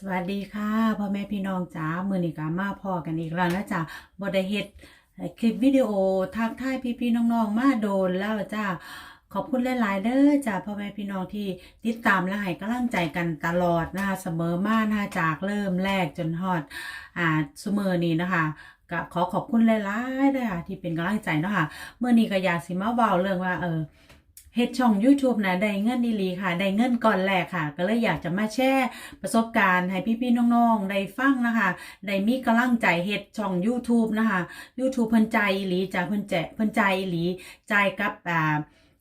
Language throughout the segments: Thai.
สวัสดีค่ะพ่อแม่พี่น้องจ้ามือนี้ก็มาพอกันอีกแล้วนะจ๊ะบไดเฮ็ดคลิปวิดีโอทักทายพี่ๆน้องๆมาโดนแล้วจ้าขอบคุณหลายๆเด้อจ้าพ่อแม่พี่น้องที่ติดตามและให้กำลังใจกันตลอดนะคะเสมอมานะคะจากเริ่มแรกจนฮอดอ่าซุมือนี้นะคะก็ขอขอบคุณหลายๆเลยค่ะที่เป็นกำลังใจเนาะค่ะเมื่อนี้ก็อยากสิมาเบาเรื่องว่าเออ เฮ็ดช่อง YouTube นะได้เงินดีลีค่ะ ได้เงินก่อนแรกค่ะ ก็เลยอยากจะมาแชร์ประสบการณ์ให้พี่ๆน้องๆได้ฟังนะคะได้มีกำลังใจเฮ็ดช่อง YouTube นะคะ YouTube เพิ่นใจหลีจ้ะเพิ่นแจกเพิ่นใจหลีใจกับอ่า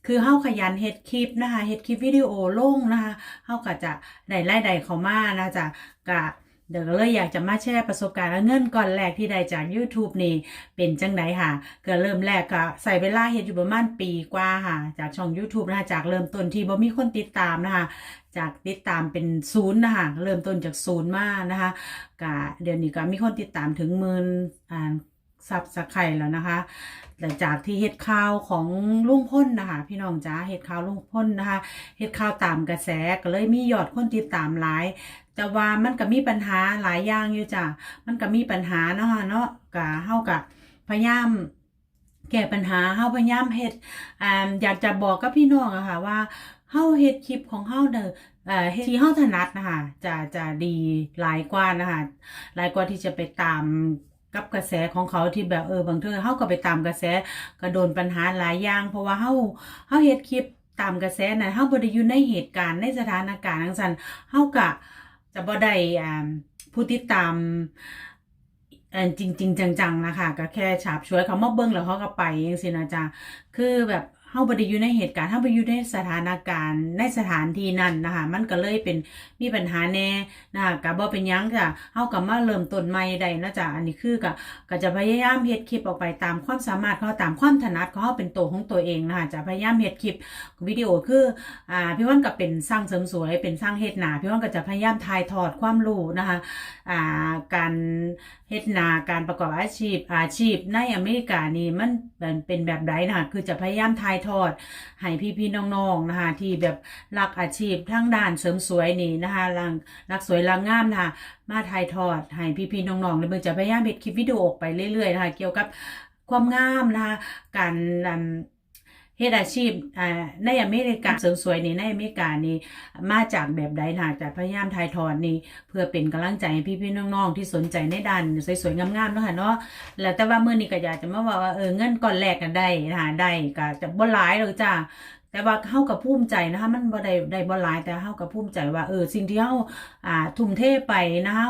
คือเฮาขยันเฮ็ดคลิปนะคะเฮ็ดคลิปวิดีโอลงนะคะเฮาก็จะได้รายได้เข้ามานะจ๊ะก็ เดี๋ยวก็เลยอยากจะมาแชร์ประสบการณ์และเงินก่อนแรกที่ได้จาก YouTube นี่เป็นจังไดค่ะ ก็เริ่มแรกก็ใส่เวลาเฮ็ดอยู่ประมาณปีกว่าค่ะ จากช่อง YouTube นะคะจากเริ่มต้นที่บ่มีคนติดตามนะคะ จากติดตามเป็นศูนย์นะคะเริ่มต้นจากศูนย์มานะคะก็เดี๋ยวนี้ก็มีคนติดตามถึงหมื่นอ่า ซับสไครแล้วนะคะหลังจากที่เฮ็ดข่าวของลุงพ้นนะคะ พี่น้องจ้าเฮ็ดข่าวลุงพ้นนะคะเฮ็ดข่าวตามกระแสก็เลยมียอดคนติดตามหลาย แต่ว่ามันก็มีปัญหาหลายอย่างอยู่จ้ะมันก็มีปัญหาเนาะเนาะก็เฮากับพยายามแก้ปัญหาเฮาพยายามเฮ็ดอ่าอยากจะบอกกับพี่น้องอะค่ะว่าเฮาเฮ็ดคลิปของเฮาเด้อเอ่อที่เฮาถนัดนะคะจะจะดีหลายกว่านะคะหลายกว่าที่จะไปตาม กับกระแสของเขาที่แบบเออบางเทือเฮาก็ไปตามกระแสก็โดนปัญหาหลายอย่าง เพราะว่าเฮาเฮาเฮ็ดคลิปตามกระแสนะเฮาบ่ได้อยู่ในเหตุการณ์ในสถานการณ์จังซั่นเฮาก็จะบ่ได้อ่าผู้ติดตามจริงจริงจังๆนะคะก็แค่ฉาบช่วยเขามาเบิ้งแล้วเขาก็ไปยังสินะจ๊ะคือแบบาบ่ได้อยู่ในเหตุการณ์เฮาบ่อยู่ในสถานการณ์ในสถานที่นั้นนะคะ มันก็เลยเป็นมีปัญหาแน่นะคะก็บ่เป็นหยังจ้ะเฮาก็มาเริ่มต้นใหม่ได้นะจ๊ะอันนี้คือก็ก็จะพยายามเฮ็ดคลิปออกไปตามความสามารถเขาตามความถนัดของเฮาเป็นตัวของตัวเองนะคะจะพยายามเฮ็ดคลิปวิดีโอคืออ่าพี่วันก็เป็นสร้างเสริมสวยเป็นสร้างเฮ็ดหนาพี่วันก็จะพยายามถ่ายทอดความรู้นะคะอ่าการเฮ็ดนาการประกอบอาชีพอาชีพในอเมริกานี่มันเป็นเป็นแบบใดนะคะคือจะพยายามถ่ายทอดให้พี่ๆน้องๆนะคะที่แบบรักอาชีพทั้งด้านเสริมสวยนี่นะคะรังรักสวยรังงามนะคะมาถ่ายทอดให้พี่ๆน้องๆเลยเบิ่งจะพยายามเฮ็ดคลิปวิดีโอออกไปเรื่อยๆนะคะเกี่ยวกับความงามนะคะการ เฮ็ดอาชีพอ่าในอเมริกาเสริมสวยนี่ในอเมริกานี่มาจากแบบใดหนาจากพยายามถ่ายทอดนี่เพื่อเป็นกำลังใจให้พี่ๆน้องๆที่สนใจในด้านสวยๆงามๆเนาะค่ะเนาะแล้วแต่ว่าเมื่อนี้ก็อยากจะมาว่าว่าเออเงินก่อนแรกกันได้นะคะได้ก็จะบ่หลายหรอกจ้า แต่ว่าเฮากับภูมิใจนะคะมันบ่ได้ได้บ่หลายแต่เฮากับภูมิใจว่าเออสิ่งที่เฮาอ่าทุ่มเทไปนะคะ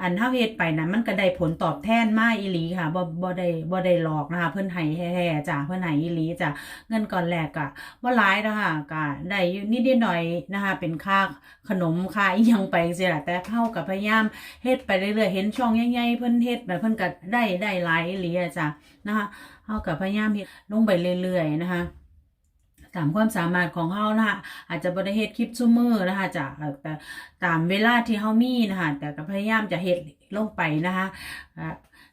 อันเฮาเฮ็ดไปนั้นมันก็ได้ผลตอบแทนมาอีหลีค่ะบ่บ่ได้บ่ได้หลอกนะคะเพิ่นให้แท้ๆจ้ะเพิ่นให้อีหลีจ้ะเงินก่อนแรกก็บ่หลายนะคะก็ได้นิดๆหน่อยนะคะเป็นค่าขนมค่าอีหยังไปจังซี่ล่ะแต่เฮาก็พยายามเฮ็ดไปเรื่อยๆเห็นช่องใหญ่ๆเพิ่นเฮ็ดแบบเพิ่นก็ได้ได้หลายอีหลีอจ้ะนะคะเฮาก็พยายามเฮ็ดลงไปเรื่อยๆนะคะ ตามความสามารถของเฮานะคะอาจจะบ่ได้เฮ็ดคลิปซุมื้อนะคะจะแต่ตามเวลาที่เฮามีนะคะแต่ก็พยายามจะเฮ็ดลงไปนะคะ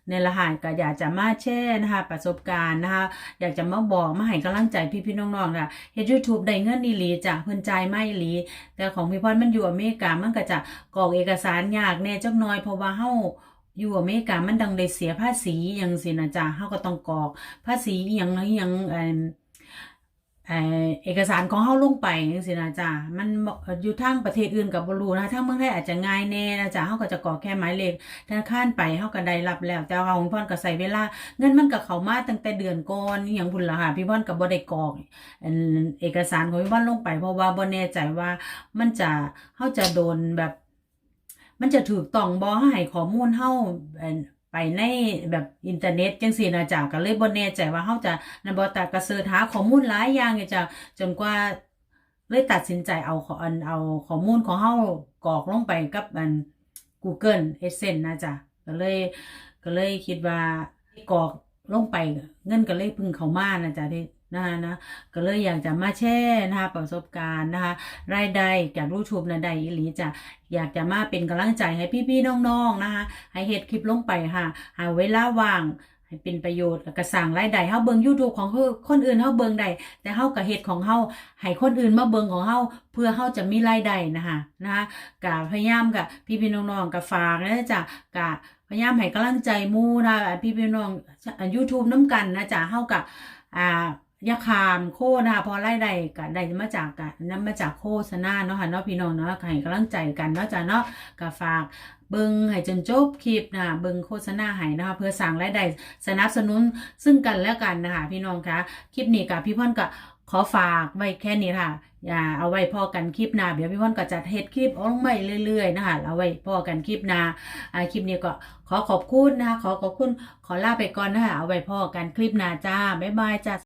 ในละหานก็อยากจะมาแชร์นะคะประสบการณ์นะคะอยากจะมาบอกมาให้กำลังใจพี่ๆน้องๆค่ะเฮ็ด YouTube ได้เงินอีหลีจ้ะเพิ่นจ่ายมาอีหลี แต่ของพี่พรมันอยู่อเมริกามันก็จะกรอกเอกสารยากแน่จักหน่อยเพราะว่าเฮาอยู่อเมริกามันดังได้เสียภาษีหยังสินะจ๊ะเฮาก็ต้องกรอกภาษีอิหยังอิหยัง เอกสารของเฮาลงไปจังซี่นะจ๊ะมันอยู่ทางประเทศอื่นก็บ่รู้นะทางเมืองไทยอาจจะง่ายแน่นะจ๊ะเฮาก็จะกรอกแค่หมายเลขธนาคารไปเฮาก็ได้รับแล้ว แต่ว่าพี่พรก็ใช้เวลา เงินมันก็เข้ามาตั้งแต่เดือนก่อนอย่างพุ่นละค่ะพี่พ่อนก็บ่ได้กรอกเอกสารของพี่พ่อนลงไปเพราะว่าบ่แน่ใจว่ามันจะเฮาจะโดนแบบ มันจะถูกต้องบ่ให้ข้อมูลเฮาเอิ่น ไปในแบบอินเทอร์เน็ตจังสี่นะจ๊ะก็เลยบ่แน่ใจว่าเขาจะนันบ่แต่ก็เสิร์ชหาข้อมูลหลายอย่างจ้ะจนกว่าเลยตัดสินใจเอาขออันเอาข้อมูลของเขากรอกลงไปกับอัน Google Adsense นะจ๊ะก็เลยก็เลยคิดว่ากรอกลงไปเงินก็เลยพึ่งเขามานะจ๊ะที่ นะคะนะก็เลยอยากจะมาแชร์นะคะประสบการณ์นะคะรายได้จากรูทูบนะได้อีหลีจะอยากจะมาเป็นกำลังใจให้พี่ๆน้องๆนะคะให้เฮ็ดคลิปลงไปค่ะหาเวลาว่างให้เป็นประโยชน์แล้วก็สร้างรายได้เฮาเบิ่ง YouTube ของคือคนอื่นเฮาเบิ่งได้แต่เฮาก็เฮ็ดของเฮาให้คนอื่นมาเบิ่งของเฮาเพื่อเฮาจะมีรายได้นะคะนะคะก็พยายามกับพี่ๆน้องๆก็ฝากนะจ๊ะก็พยายามให้กำลังใจมู่นะพี่ๆน้องๆ YouTube นํกันนะจ๊ะเฮาก็อ่า ย่าขามโคนะคะพอรายได้ก็ได้มาจากกะนำมาจากโฆษณาเนาะค่ะเนาะพี่น้องเนาะให้กำลังใจกันเนาะจ้ะเนาะก็ฝากเบิงให้จนจบคลิปนะเบิงโฆษณาให้นะคะเพื่อสร้างรายได้สนับสนุนซึ่งกันและกันนะคะพี่น้องคะคลิปนี้กับพี่พ่อนก็ขอฝากไว้แค่นี้ค่ะอย่าเอาไว้พอกันคลิปหน้าเดี๋ยวพี่พ่อนก็จะเฮ็ดคลิปออกมาเรื่อยๆนะคะเอาไว้พอกันคลิปหน้าอ่าคลิปนี้ก็ขอขอบคุณนะคะขอขอบคุณขอลาไปก่อนนะคะเอาไว้พอกันคลิปหน้าจ้าบ๊ายบายจ้า